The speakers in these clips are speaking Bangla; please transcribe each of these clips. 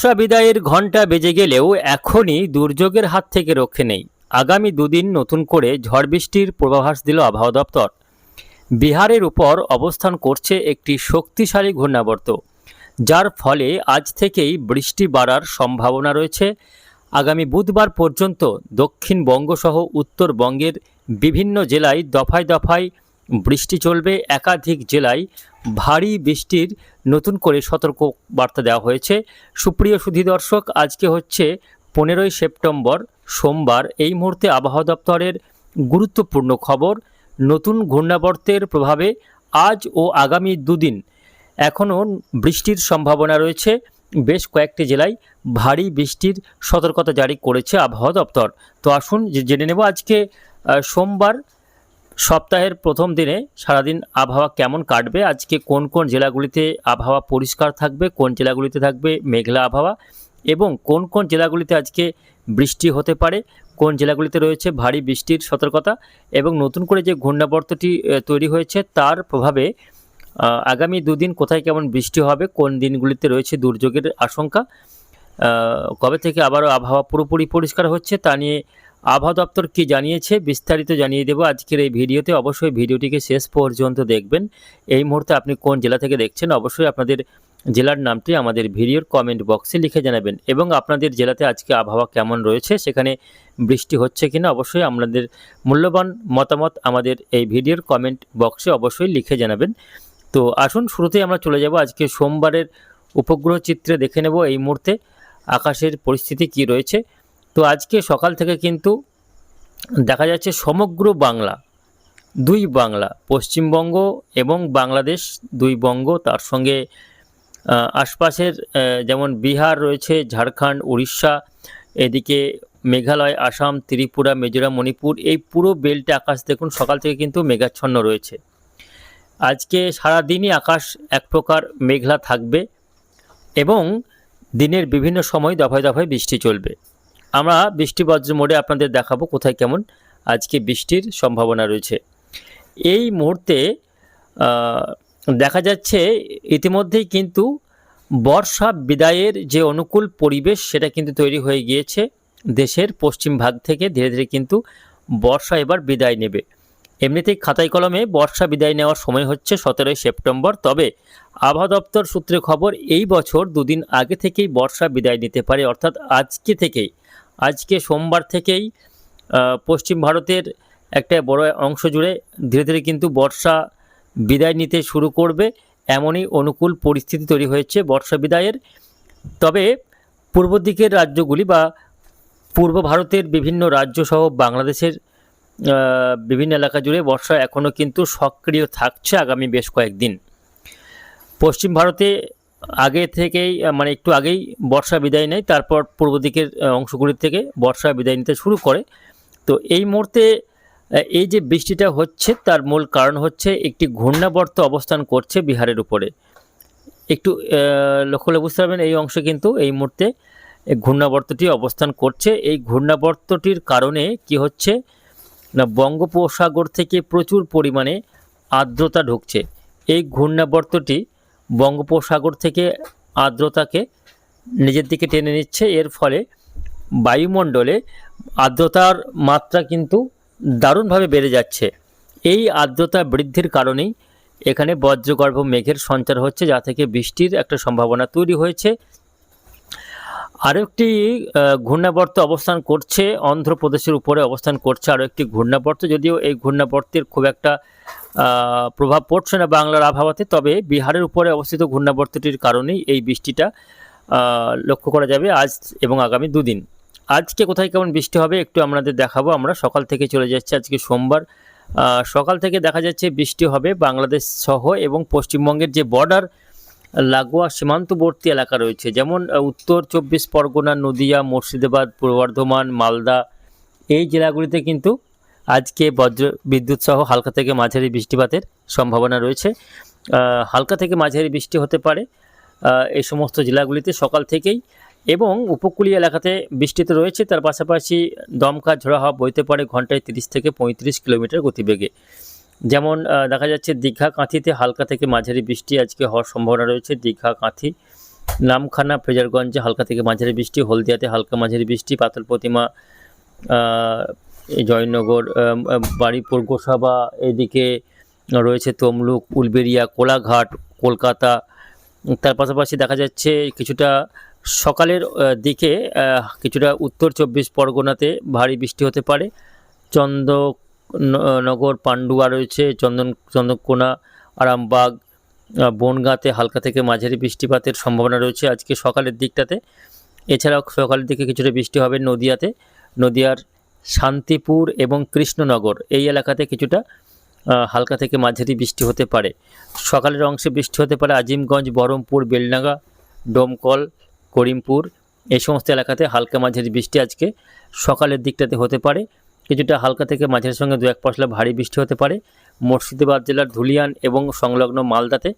বর্ষা বিদায়ের ঘণ্টা বেজে গেলেও এখনই দুর্যোগের হাত থেকে রক্ষে নেই। আগামী দুদিন নতুন করে ঝড় বৃষ্টির পূর্বাভাস দিল আবহাওয়া দপ্তর। বিহারের উপর অবস্থান করছে একটি শক্তিশালী ঘূর্ণাবর্ত, যার ফলে আজ থেকেই বৃষ্টি বাড়ার সম্ভাবনা রয়েছে। আগামী বুধবার পর্যন্ত দক্ষিণবঙ্গসহ উত্তরবঙ্গের বিভিন্ন জেলায় দফায় দফায় বৃষ্টি চলবে একাধিক জেলায় ভারী বৃষ্টির নতুন করে সতর্ক বার্তা দেওয়া হয়েছে। সুপ্রিয় সুধী দর্শক, আজকে হচ্ছে পনেরোই সেপ্টেম্বর, সোমবার। এই মুহূর্তে আবহাওয়া দপ্তরের গুরুত্বপূর্ণ খবর, নতুন ঘূর্ণাবর্তের প্রভাবে আজ ও আগামী দুদিন এখনও বৃষ্টির সম্ভাবনা রয়েছে। বেশ কয়েকটি জেলায় ভারী বৃষ্টির সতর্কতা জারি করেছে আবহাওয়া দপ্তর। তো আসুন জেনে নেব আজকে সোমবার সপ্তাহের প্রথম দিনে সারাদিন আবহাওয়া কেমন কাটবে? আজকে কোন কোন জেলাগুলিতে আবহাওয়া পরিষ্কার থাকবে? কোন জেলাগুলিতে থাকবে মেঘলা আবহাওয়া? এবং কোন কোন জেলাগুলিতে আজকে বৃষ্টি হতে পারে? কোন জেলাগুলিতে রয়েছে ভারী বৃষ্টির সতর্কতা? এবং নতুন করে যে ঘূর্ণাবর্তটি তৈরি হয়েছে, তার প্রভাবে আগামী দুদিন কোথায় কেমন বৃষ্টি হবে? কোন দিনগুলিতে রয়েছে দুর্যোগের আশঙ্কা? কবে থেকে আবারও আবহাওয়া পুরোপুরি পরিষ্কার হচ্ছে তা নিয়ে আবহাওয়া দপ্তর কি জানিয়েছে? বিস্তারিত জানিয়ে দেবো আজকের এই ভিডিওতে। অবশ্যই ভিডিওটিকে শেষ পর্যন্ত দেখবেন। এই মুহূর্তে আপনি কোন জেলা থেকে দেখছেন, অবশ্যই আপনাদের জেলার নামটি আমাদের ভিডিওর কমেন্ট বক্সে লিখে জানাবেন। এবং আপনাদের জেলাতে আজকে আবহাওয়া কেমন রয়েছে, সেখানে বৃষ্টি হচ্ছে কিনা, অবশ্যই আপনাদের মূল্যবান মতামত আমাদের এই ভিডিওর কমেন্ট বক্সে অবশ্যই লিখে জানাবেন। তো আসুন, শুরুতেই আমরা চলে যাব আজকে সোমবারের উপগ্রহ চিত্রে দেখে নেব এই মুহূর্তে আকাশের পরিস্থিতি কি রয়েছে। তো আজকে সকাল থেকে কিন্তু দেখা যাচ্ছে সমগ্র বাংলা, দুই বাংলা, পশ্চিমবঙ্গ এবং বাংলাদেশ দুই বঙ্গ তার সঙ্গে আশপাশের যেমন বিহার রয়েছে, ঝাড়খণ্ড, উড়িষ্যা, এদিকে মেঘালয়, আসাম, ত্রিপুরা, মিজোরাম, মণিপুর, এই পুরো বেল্টে আকাশ দেখুন, সকাল থেকে কিন্তু মেঘাচ্ছন্ন রয়েছে। আজকে সারা দিনই আকাশ এক প্রকার মেঘলা থাকবে এবং দিনের বিভিন্ন সময় দফায় দফায় বৃষ্টি চলবে। আমরা বৃষ্টি বজ্র মোড়ে আপনাদের দেখাবো কোথায় কেমন আজকে বৃষ্টির সম্ভাবনা রয়েছে। এই মুহূর্তে দেখা যাচ্ছে ইতিমধ্যেই কিন্তু বর্ষা বিদায়ের যে অনুকূল পরিবেশ সেটা কিন্তু তৈরি হয়ে গিয়েছে। দেশের পশ্চিম ভাগ থেকে ধীরে ধীরে কিন্তু বর্ষা এবার বিদায় নেবে। এমনিতেই খাতায় কলমে বর্ষা বিদায় নেওয়ার সময় হচ্ছে সতেরোই সেপ্টেম্বর, তবে আবহাওয়া দপ্তর সূত্রে খবর এই বছর দুদিন আগে থেকেই বর্ষা বিদায় নিতে পারে, অর্থাৎ আজকে থেকেই। আজকে সোমবার থেকেই পশ্চিম ভারতের একটা বড় অংশ জুড়ে ধীরে ধীরে কিন্তু বর্ষা বিদায় নিতে শুরু করবে এমনই অনুকূল পরিস্থিতি তৈরি হয়েছে বর্ষা বিদায়ের। তবে পূর্ব দিকের রাজ্যগুলি বা পূর্ব ভারতের বিভিন্ন রাজ্য সহ বাংলাদেশের বিভিন্ন এলাকা জুড়ে বর্ষা এখনও কিন্তু সক্রিয় থাকছে আগামী বেশ কয়েকদিন। পশ্চিম ভারতে আগে থেকেই মানে একটু আগেই বর্ষা বিদায় নেয়, তারপর পূর্ব দিকের অংশগুলির থেকে বর্ষা বিদায় নিতে শুরু করে। তো এই মুহূর্তে এই যে বৃষ্টিটা হচ্ছে, তার মূল কারণ হচ্ছে একটি ঘূর্ণাবর্ত অবস্থান করছে বিহারের উপরে। একটু লক্ষ্য করলে বুঝতে পারবেন, এই অংশে কিন্তু এই মুহূর্তে ঘূর্ণাবর্তটি অবস্থান করছে। এই ঘূর্ণাবর্তটির কারণে কি হচ্ছে, না, বঙ্গোপসাগর থেকে প্রচুর পরিমাণে আর্দ্রতা ঢুকছে। এই ঘূর্ণাবর্তটি বঙ্গোপসাগর থেকে আর্দ্রতাকে নিজের দিকে টেনে নিচ্ছে। এর ফলে বায়ুমণ্ডলে আর্দ্রতার মাত্রা কিন্তু দারুণভাবে বেড়ে যাচ্ছে। এই আর্দ্রতা বৃদ্ধির কারণেই এখানে বজ্রগর্ভ মেঘের সঞ্চার হচ্ছে, যা থেকে বৃষ্টির একটা সম্ভাবনা তৈরি হয়েছে। আরও একটি ঘূর্ণাবর্ত অবস্থান করছে, অন্ধ্রপ্রদেশের উপরে অবস্থান করছে আরও একটি ঘূর্ণাবর্ত। যদিও এই ঘূর্ণাবর্তের খুব একটা প্রভাব পড়ছে না বাংলার আবহাওয়াতে, তবে বিহারের উপরে অবস্থিত ঘূর্ণাবর্তটির কারণেই এই বৃষ্টিটা লক্ষ্য করা যাবে আজ এবং আগামী দুদিন। আজকে কোথায় কেমন বৃষ্টি হবে একটু আপনাদের দেখাবো। আমরা সকাল থেকে চলে যাচ্ছে, আজকে সোমবার সকাল থেকে দেখা যাচ্ছে বৃষ্টি হবে বাংলাদেশ সহ এবং পশ্চিমবঙ্গের যে বর্ডার লাগোয়া সীমান্তবর্তী এলাকা রয়েছে, যেমন উত্তর চব্বিশ পরগনা, নদিয়া, মুর্শিদাবাদ, পূর্ব বর্ধমান, মালদা। এই জেলাগুলিতে কিন্তু আজকে বজ্র বিদ্যুৎ সহ হালকা থেকে মাঝারি বৃষ্টিপাতের সম্ভাবনা রয়েছে। হালকা থেকে মাঝারি বৃষ্টি হতে পারে এই সমস্ত জেলাগুলিতে সকাল থেকেই এবং উপকূলীয় এলাকাতে বৃষ্টি তো রয়েছে, তার পাশাপাশি দমকা ঝোড়া হাওয়া বইতে পারে ঘন্টায় তিরিশ থেকে পঁয়ত্রিশ কিলোমিটার গতিবেগে। যেমন দেখা যাচ্ছে দীঘা কাঁথিতে হালকা থেকে মাঝারি বৃষ্টি আজকে হওয়ার সম্ভাবনা রয়েছে। দীঘা কাঁথি নামখানা ফ্রেজারগঞ্জে হালকা থেকে মাঝারি বৃষ্টি হলদিয়াতে হালকা মাঝারি বৃষ্টি পাতল প্রতিমা জয়নগর আম, গোসাবা এদিকে রয়েছে তমলুক উলবেরিয়া কোলাঘাট কলকাতা। তার পাশাপাশি দেখা যাচ্ছে কিছুটা সকালের দিকে কিছুটা উত্তর চব্বিশ পরগনাতে ভারী বৃষ্টি হতে পারে। চন্দ্রনগর পান্ডুয়া রয়েছে, চন্দন চন্দ্রকোনা আরামবাগ বনগাঁতে হালকা থেকে মাঝারি বৃষ্টিপাতের সম্ভাবনা রয়েছে আজকে সকালের দিকটাতে। এছাড়াও সকালের দিকে কিছুটা বৃষ্টি হবে নদিয়াতে, নদিয়ার শান্তিপুর এবং কৃষ্ণনগর। এই এলাকাতে কিছুটা হালকা থেকে মাঝারি বৃষ্টি হতে পারে। সকালের অংশে বৃষ্টি হতে পারে আজিমগঞ্জ, বহরমপুর বেলডাঙ্গা ডোমকল, করিমপুর। এই সমস্ত এলাকাতে হালকা মাঝারি বৃষ্টি আজকে সকালের দিকটাতে হতে পারে। কিছুটা হালকা থেকে মাঝের সঙ্গে দু এক পশলা ভারী বৃষ্টি হতে পারে। মুর্শিদাবাদ জেলার ধুলিয়ান এবং সংলগ্ন মালদাতে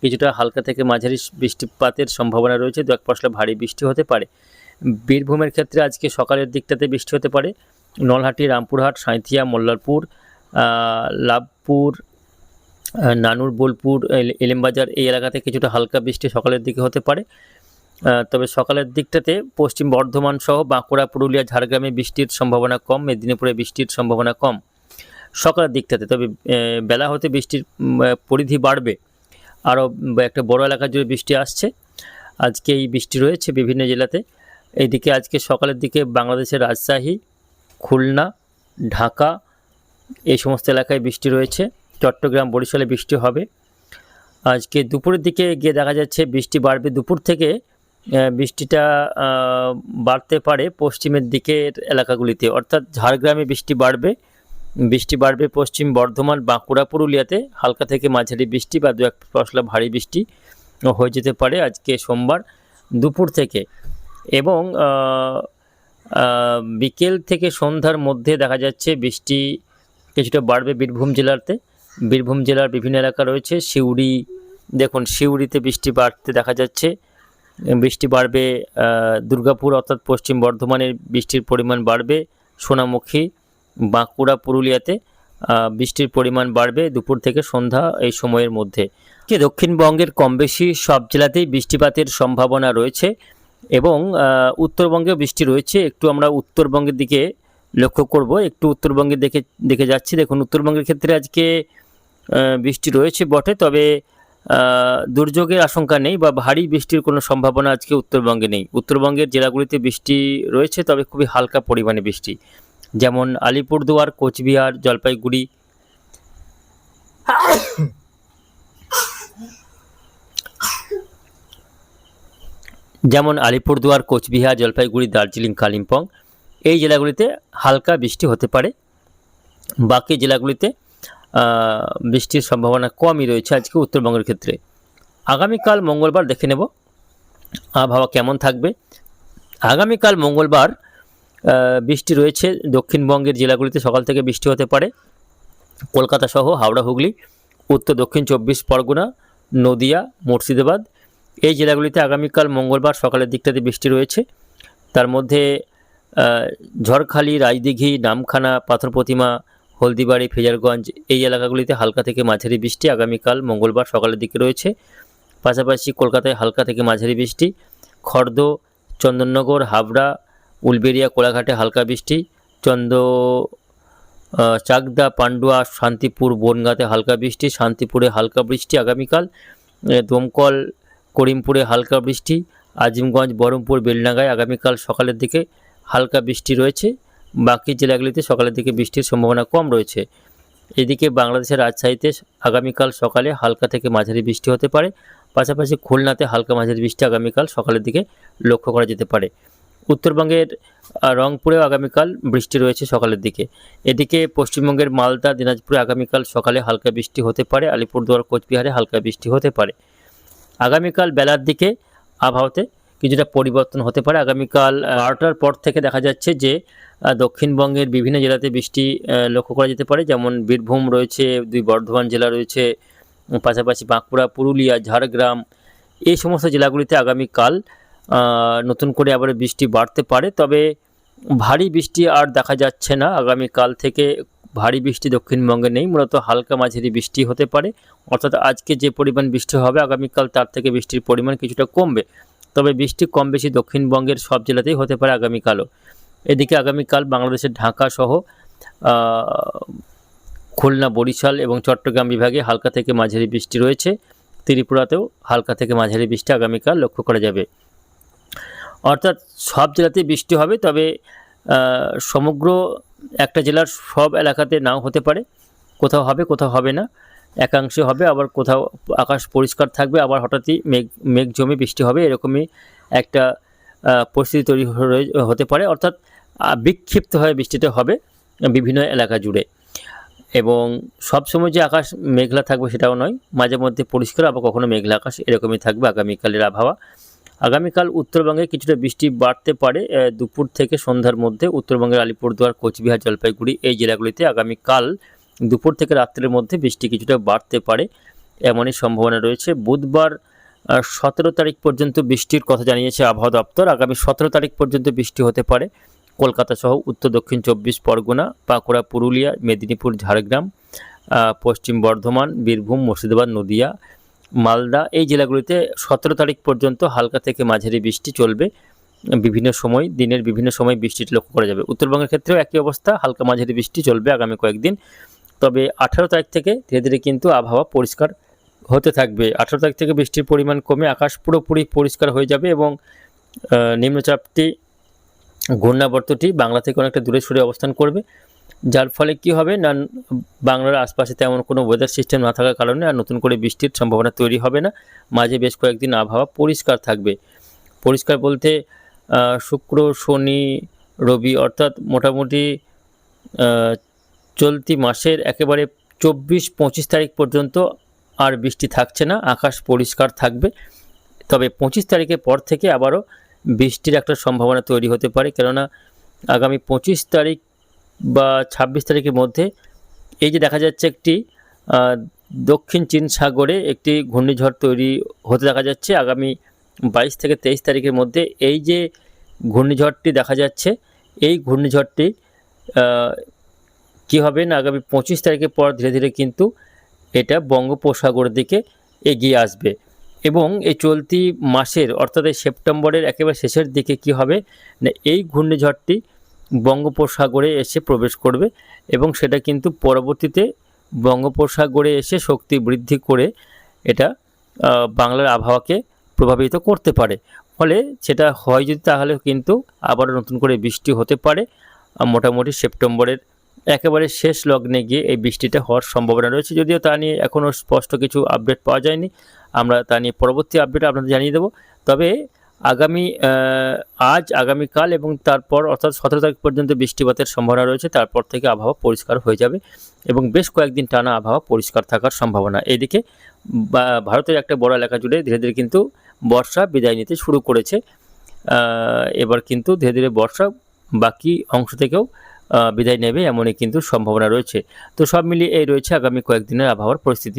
কিছুটা হালকা থেকে মাঝারি বৃষ্টিপাতের সম্ভাবনা রয়েছে। দু এক পশলা ভারী বৃষ্টি হতে পারে। বীরভূমের ক্ষেত্রে আজকে সকালের দিকটাতে বৃষ্টি হতে পারে। নলহাটি, রামপুরহাট, সাঁইথিয়া, মোল্লারপুর লাভপুর নানুর বোলপুর, এল- এলেমবাজার এই এলাকাতে কিছুটা হালকা বৃষ্টি সকালের দিকে হতে পারে। তবে সকালের দিকটাতে পশ্চিম বর্ধমান সহ বাঁকুড়া, পুরুলিয়া, ঝাড়গ্রামে বৃষ্টির সম্ভাবনা কম, মেদিনীপুরে বৃষ্টির সম্ভাবনা কম। সকালের দিকটাতে তবে বেলা হতে বৃষ্টির পরিধি বাড়বে। আরও একটা বড় এলাকা জুড়ে বৃষ্টি আসছে। আজকে এই বৃষ্টি রয়েছে বিভিন্ন জেলাতে। এইদিকে আজকে সকালের দিকে বাংলাদেশের রাজশাহী, খুলনা, ঢাকা, এই সমস্ত এলাকায় বৃষ্টি রয়েছে। চট্টগ্রাম, বরিশালে বৃষ্টি হবে। আজকে দুপুরের দিকে গিয়ে দেখা যাচ্ছে বৃষ্টি বাড়বে দুপুর থেকে বৃষ্টিটা বাড়তে পারে পশ্চিমের দিকের এলাকাগুলিতে। অর্থাৎ ঝাড়গ্রামে বৃষ্টি বাড়বে। বৃষ্টি বাড়বে পশ্চিম বর্ধমান, বাঁকুড়া, পুরুলিয়াতে। হালকা থেকে মাঝারি বৃষ্টি বা দু এক পশলা ভারী বৃষ্টি হয়ে যেতে পারে আজকে সোমবার দুপুর থেকে। এবং বিকেল থেকে সন্ধ্যার মধ্যে দেখা যাচ্ছে বৃষ্টি কিছুটা বাড়বে বীরভূম জেলাতে। বীরভূম জেলার বিভিন্ন এলাকা রয়েছে। সিউড়ি, দেখুন, সিউড়িতে বৃষ্টি বাড়তে দেখা যাচ্ছে। বৃষ্টি বাড়বে দুর্গাপুর অর্থাৎ পশ্চিম বর্ধমানের বৃষ্টির পরিমাণ বাড়বে, সোনামুখী, বাঁকুড়া, পুরুলিয়াতে বৃষ্টির পরিমাণ বাড়বে দুপুর থেকে সন্ধ্যা এই সময়ের মধ্যে। কি দক্ষিণবঙ্গের কম বেশি সব জেলাতেই বৃষ্টিপাতের সম্ভাবনা রয়েছে এবং উত্তরবঙ্গেও বৃষ্টি রয়েছে। একটু আমরা উত্তরবঙ্গের দিকে লক্ষ্য করব। একটু উত্তরবঙ্গের দেখে দেখে যাচ্ছি। দেখুন, উত্তরবঙ্গের ক্ষেত্রে আজকে বৃষ্টি রয়েছে বটে, তবে দুর্যোগের আশঙ্কা নেই বা ভারী বৃষ্টির কোনো সম্ভাবনা আজকে উত্তরবঙ্গে নেই। উত্তরবঙ্গের জেলাগুলিতে বৃষ্টি রয়েছে, তবে খুবই হালকা পরিমাণে বৃষ্টি। যেমন আলিপুরদুয়ার, কোচবিহার, জলপাইগুড়ি। যেমন আলিপুরদুয়ার, কোচবিহার, জলপাইগুড়ি, দার্জিলিং, কালিম্পং। এই জেলাগুলিতে হালকা বৃষ্টি হতে পারে। বাকি জেলাগুলিতে বৃষ্টির সম্ভাবনা কমই রয়েছে আজকে উত্তরবঙ্গের ক্ষেত্রে। আগামীকাল মঙ্গলবার দেখে নেব আবহাওয়া কেমন থাকবে। আগামীকাল মঙ্গলবার বৃষ্টি রয়েছে দক্ষিণবঙ্গের জেলাগুলিতে, সকাল থেকে বৃষ্টি হতে পারে। কলকাতা সহ হাওড়া, হুগলি, উত্তর, দক্ষিণ চব্বিশ পরগনা, নদিয়া, মুর্শিদাবাদ এই জেলাগুলিতে আগামীকাল মঙ্গলবার সকালের দিকটাতে বৃষ্টি রয়েছে। তার মধ্যে ঝড়খালি রাজদিঘি নামখানা পাথর প্রতিমা হলদিবাড়ি, ফেজারগঞ্জ এই এলাকাগুলিতে হালকা থেকে মাঝারি বৃষ্টি আগামীকাল মঙ্গলবার সকালের দিকে রয়েছে। পাশাপাশি কলকাতায় হালকা থেকে মাঝারি বৃষ্টি। খর্দ, চন্দননগর, হাবড়া উলবেরিয়া কোলাঘাটে হালকা বৃষ্টি। চন্দ চাকদা, পান্ডুয়া, শান্তিপুর, বনগাঁতে হালকা বৃষ্টি। শান্তিপুরে হালকা বৃষ্টি আগামীকাল। দমকল, করিমপুরে হালকা বৃষ্টি। আজিমগঞ্জ, বহরমপুর, বেলডাঙ্গায় আগামীকাল সকালের দিকে হালকা বৃষ্টি রয়েছে। বাকি জেলাগুলিতে সকালের দিকে বৃষ্টির সম্ভাবনা কম রয়েছে। এদিকে বাংলাদেশের রাজশাহীতে আগামীকাল সকালে হালকা থেকে মাঝারি বৃষ্টি হতে পারে। পাশাপাশি খুলনাতে হালকা মাঝারি বৃষ্টি আগামীকাল সকালের দিকে লক্ষ্য করা যেতে পারে। উত্তরবঙ্গের রংপুরেও আগামীকাল বৃষ্টি রয়েছে সকালের দিকে। এদিকে পশ্চিমবঙ্গের মালদা, দিনাজপুরে আগামীকাল সকালে হালকা বৃষ্টি হতে পারে। আলিপুরদুয়ার, কোচবিহারে হালকা বৃষ্টি হতে পারে। আগামীকাল বেলার দিকে আবহাওয়াতে কিছুটা পরিবর্তন হতে পারে। আগামীকাল বারোটার পর থেকে দেখা যাচ্ছে যে দক্ষিণবঙ্গের বিভিন্ন জেলাতে বৃষ্টি লক্ষ্য করা যেতে পারে। যেমন বীরভূম রয়েছে, দুই বর্ধমান জেলা রয়েছে পাশাপাশি বাঁকুড়া, পুরুলিয়া, ঝাড়গ্রাম, এই সমস্ত জেলাগুলিতে আগামীকাল নতুন করে আবার বৃষ্টি বাড়তে পারে। তবে ভারী বৃষ্টি আর দেখা যাচ্ছে না। আগামীকাল থেকে ভারী বৃষ্টি দক্ষিণবঙ্গে নেই। মূলত হালকা মাঝারি বৃষ্টি হতে পারে। অর্থাৎ আজকে যে পরিমাণ বৃষ্টি হবে, আগামীকাল তার থেকে বৃষ্টির পরিমাণ কিছুটা কমবে। তবে বৃষ্টি কম বেশি দক্ষিণবঙ্গের সব জেলাতেই হতে পারে আগামীকালও। এদিকে আগামীকাল বাংলাদেশের ঢাকা সহ খুলনা, বরিশাল এবং চট্টগ্রাম বিভাগে হালকা থেকে মাঝারি বৃষ্টি রয়েছে। ত্রিপুরাতেও হালকা থেকে মাঝারি বৃষ্টি আগামীকাল লক্ষ্য করা যাবে। অর্থাৎ সব জেলাতেই বৃষ্টি হবে, তবে সমগ্র একটা জেলার সব এলাকাতে নাও হতে পারে। কোথাও হবে কোথাও হবে না। একাংশে হবে আবার কোথাও আকাশ পরিষ্কার থাকবে আবার হঠাৎই মেঘ মেঘ জমে বৃষ্টি হবে এরকমই একটা পরিস্থিতি তৈরি হতে পারে। অর্থাৎ আহ, বিক্ষিপ্ত হয়ে বৃষ্টিটা হবে বিভিন্ন এলাকা জুড়ে। এবং সব সময় যে আকাশ মেঘলা থাকবে সেটাও নয় মাঝে মধ্যে পরিষ্কার আবার কখনো মেঘলা আকাশ এরকমই থাকবে আগামীকালের আবহাওয়া। আগামীকাল উত্তরবঙ্গে কিছুটা বৃষ্টি বাড়তে পারে দুপুর থেকে সন্ধ্যার মধ্যে উত্তরবঙ্গের আলিপুরদুয়ার কোচবিহার জলপাইগুড়ি এই জেলাগুলিতে আগামীকাল দুপুর থেকে রাত্রের মধ্যে বৃষ্টি কিছুটা বাড়তে পারে, এমনই সম্ভাবনা রয়েছে। বুধবার সতেরো তারিখ পর্যন্ত বৃষ্টির কথা জানিয়েছে আবহাওয়া দপ্তর। আগামী সতেরো তারিখ পর্যন্ত বৃষ্টি হতে পারে। কলকাতা সহ উত্তর, দক্ষিণ চব্বিশ পরগনা, বাঁকুড়া, পুরুলিয়া, মেদিনীপুর, ঝাড়গ্রাম পশ্চিম বর্ধমান, বীরভূম, মুর্শিদাবাদ, নদিয়া, মালদা এই জেলাগুলিতে সতেরো তারিখ পর্যন্ত হালকা থেকে মাঝারি বৃষ্টি চলবে। বিভিন্ন সময়, দিনের বিভিন্ন সময় বৃষ্টিটি লক্ষ্য করা যাবে। উত্তরবঙ্গের ক্ষেত্রেও একই অবস্থা, হালকা মাঝারি বৃষ্টি চলবে আগামী কয়েকদিন। তবে আঠারো তারিখ থেকে ধীরে ধীরে কিন্তু আবহাওয়া পরিষ্কার হতে থাকবে। আঠারো তারিখ থেকে বৃষ্টির পরিমাণ কমে আকাশ পুরোপুরি পরিষ্কার হয়ে যাবে এবং নিম্নচাপটি, ঘূর্ণাবর্তটি বাংলা থেকে অনেকটা দূরে সরে অবস্থান করবে। যার ফলে কি হবে? না, বাংলার আশপাশে তেমন কোনো ওয়েদার সিস্টেম না থাকার কারণে আর নতুন করে বৃষ্টির সম্ভাবনা তৈরি হবে না। মাঝে বেশ কয়েকদিন আবহাওয়া পরিষ্কার থাকবে। পরিষ্কার বলতে শুক্র, শনি, রবি অর্থাৎ মোটামুটি চলতি মাসের একেবারে চব্বিশ পঁচিশ তারিখ পর্যন্ত আর বৃষ্টি থাকছে না, আকাশ পরিষ্কার থাকবে। তবে পঁচিশ তারিখের পর থেকে আবারও বৃষ্টির একটা সম্ভাবনা তৈরি হতে পারে, কেননা আগামী পঁচিশ তারিখ বা ছাব্বিশ তারিখের মধ্যে এই যে দেখা যাচ্ছে একটি দক্ষিণ চীন সাগরে একটি ঘূর্ণিঝড় তৈরি হতে দেখা যাচ্ছে আগামী বাইশ থেকে তেইশ তারিখের মধ্যে। এই যে ঘূর্ণিঝড়টি দেখা যাচ্ছে, এই ঘূর্ণিঝড়টি কী হবে না, আগামী পঁচিশ তারিখের পর ধীরে ধীরে কিন্তু এটা বঙ্গোপসাগরের দিকে এগিয়ে আসবে। এবং এই চলতি মাসের অর্থাৎ এই সেপ্টেম্বরের একেবারে শেষের দিকে কি হবে না, এই ঘূর্ণিঝড়টি বঙ্গোপসাগরে এসে প্রবেশ করবে এবং সেটা কিন্তু পরবর্তীতে বঙ্গোপসাগরে এসে শক্তি বৃদ্ধি করে এটা বাংলার আবহাওয়াকে প্রভাবিত করতে পারে। ফলে সেটা হয় যদি তাহলে কিন্তু আবার নতুন করে বৃষ্টি হতে পারে মোটামুটি সেপ্টেম্বরের একেবারে শেষ লগ্নে গিয়ে এই বৃষ্টিটা হওয়ার সম্ভাবনা রয়েছে। যদিও তা নিয়ে এখনও স্পষ্ট কিছু আপডেট পাওয়া যায়নি। আমরা তা নিয়ে পরবর্তী আপডেট আপনাদের জানিয়ে দেবো। তবে আগামী আজ, আগামীকাল এবং তারপর অর্থাৎ সতেরো তারিখ পর্যন্ত বৃষ্টিপাতের সম্ভাবনা রয়েছে। তারপর থেকে আবহাওয়া পরিষ্কার হয়ে যাবে এবং বেশ কয়েকদিন টানা আবহাওয়া পরিষ্কার থাকার সম্ভাবনা। এদিকে ভারতের একটা বড় এলাকা জুড়ে ধীরে ধীরে কিন্তু বর্ষা বিদায় নিতে শুরু করেছে। এবার কিন্তু ধীরে ধীরে বর্ষা বাকি অংশ থেকেও বিদায় নেবে, এমনই কিন্তু সম্ভাবনা রয়েছে। তো সব মিলিয়ে এই রয়েছে আগামী কয়েকদিনের আবহাওয়ার পরিস্থিতি।